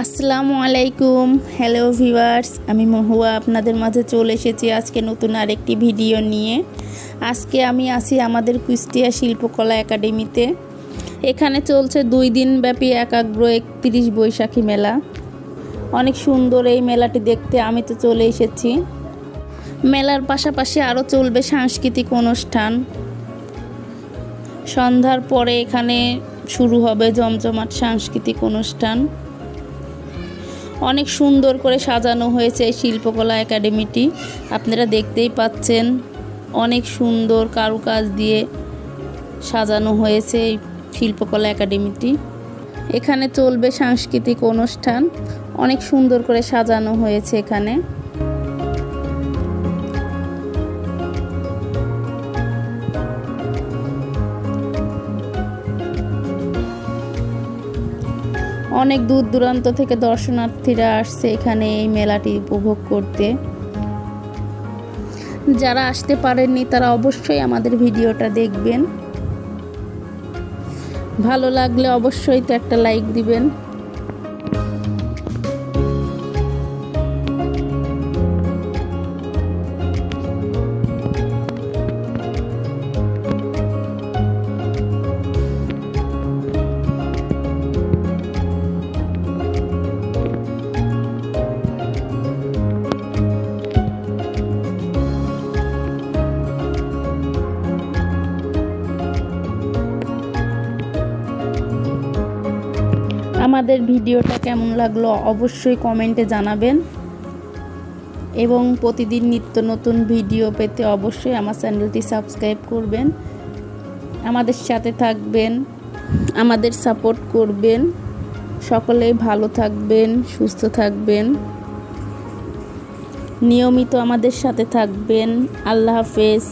আসসালামু আলাইকুম। Hello viewers আমি মহুয়া আপনাদের মাঝে চলে এসেছি আজকে নতুন আরেকটি ভিডিও নিয়ে। আজকে আমি আছি আমাদের কুষ্টিয়া শিল্পকলা একাডেমিতে। এখানে চলছে দুই দিন ব্যাপী একাগ্র একত্রিশ বৈশাখী মেলা। অনেক সুন্দর এই মেলাটি দেখতে, আমি তো চলে এসেছি। মেলার পাশাপাশি আরও চলবে সাংস্কৃতিক অনুষ্ঠান। সন্ধ্যার পরে এখানে শুরু হবে জমজমাট সাংস্কৃতিক অনুষ্ঠান। অনেক সুন্দর করে সাজানো হয়েছে এই শিল্পকলা একাডেমিটি। আপনারা দেখতেই পাচ্ছেন অনেক সুন্দর কারুকাজ দিয়ে সাজানো হয়েছে এই শিল্পকলা একাডেমিটি। এখানে চলবে সাংস্কৃতিক অনুষ্ঠান। অনেক সুন্দর করে সাজানো হয়েছে এখানে। অনেক দূর দূরান্ত থেকে দর্শনার্থীরা আসছে এখানে এই মেলাটি উপভোগ করতে। যারা আসতে পারেননি তারা অবশ্যই আমাদের ভিডিওটা দেখবেন। ভালো লাগলে অবশ্যই তো একটা লাইক দিবেন। আমাদের ভিডিওটা কেমন লাগল অবশ্যই কমেন্টে জানাবেন। এবং প্রতিদিন নিত্য নতুন ভিডিও পেতে অবশ্যই আমার চ্যানেলটি সাবস্ক্রাইব করবেন। আমাদের সাথে থাকবেন, আমাদের সাপোর্ট করবেন। সকলেই ভালো থাকবেন, সুস্থ থাকবেন। নিয়মিত আমাদের সাথে থাকবেন। আল্লাহ হাফেজ।